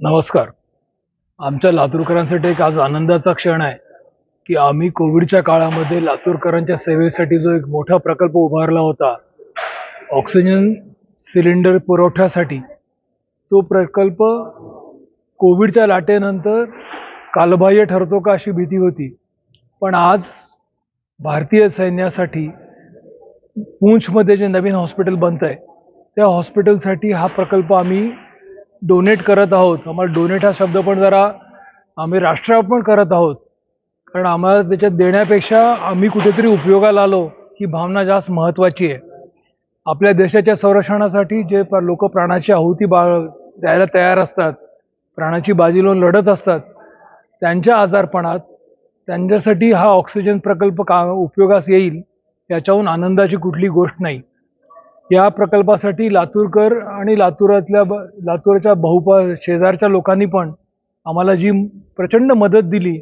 नमस्कार. आमच्या लातूरकरांसाठी एक आज आनंदाचा क्षण आहे की आम्ही कोविडच्या काळामध्ये लातूरकरांच्या सेवेसाठी जो एक मोठा प्रकल्प उभारला होता ऑक्सिजन सिलेंडर पुरवठ्यासाठी तो प्रकल्प कोविडच्या लाटेनंतर कालबाह्य ठरतो का अशी भीती होती. पण आज भारतीय सैन्यासाठी पूंछमध्ये जे नवीन हॉस्पिटल बनत आहे त्या हॉस्पिटलसाठी हा प्रकल्प आम्ही डोनेट करत आहोत. आम्हाला डोनेट हा शब्द पण जरा आम्ही राष्ट्रार्पण करत आहोत. कारण आम्हाला त्याच्यात देण्यापेक्षा आम्ही कुठेतरी उपयोगाला आलो ही भावना जास्त महत्त्वाची आहे. आपल्या देशाच्या संरक्षणासाठी जे लोक प्राणाची आहुती बा द्यायला तयार असतात प्राणाची बाजी लावून लढत असतात त्यांच्या आजारपणात त्यांच्यासाठी हा ऑक्सिजन प्रकल्प का उपयोगास येईल याच्याहून आनंदाची कुठली गोष्ट नाही. या प्रकल्पासाठी लातूरकर आणि लातूरातल्या ब- लातूरच्या बहुपा शेजारच्या लोकांनी पण आम्हाला जी प्रचंड मदत दिली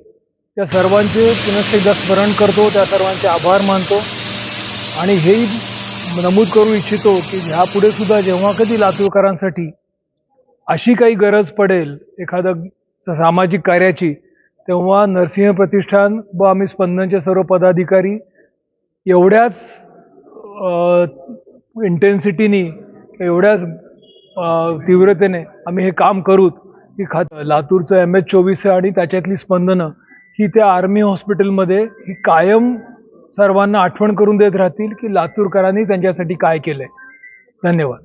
त्या सर्वांचे पुनश्च एकदा स्मरण करतो त्या सर्वांचे आभार मानतो. आणि हेही नमूद करू इच्छितो की ह्यापुढे सुद्धा जेव्हा कधी लातूरकरांसाठी अशी काही गरज पडेल एखादं स- सामाजिक कार्याची तेव्हा नरसिंह प्रतिष्ठान व आम्ही स्पंदनचे सर्व पदाधिकारी एवढ्याच इंटेन्सिटीनी एवढ्याच तीव्रतेने आम्ही हे काम करूत. की खात लातूरचं एम एच चोवीस आणि त्याच्यातली स्पंदनं ही त्या आर्मी हॉस्पिटलमध्ये ही कायम सर्वांना आठवण करून देत राहतील की लातूरकरांनी त्यांच्यासाठी काय केलंय. धन्यवाद.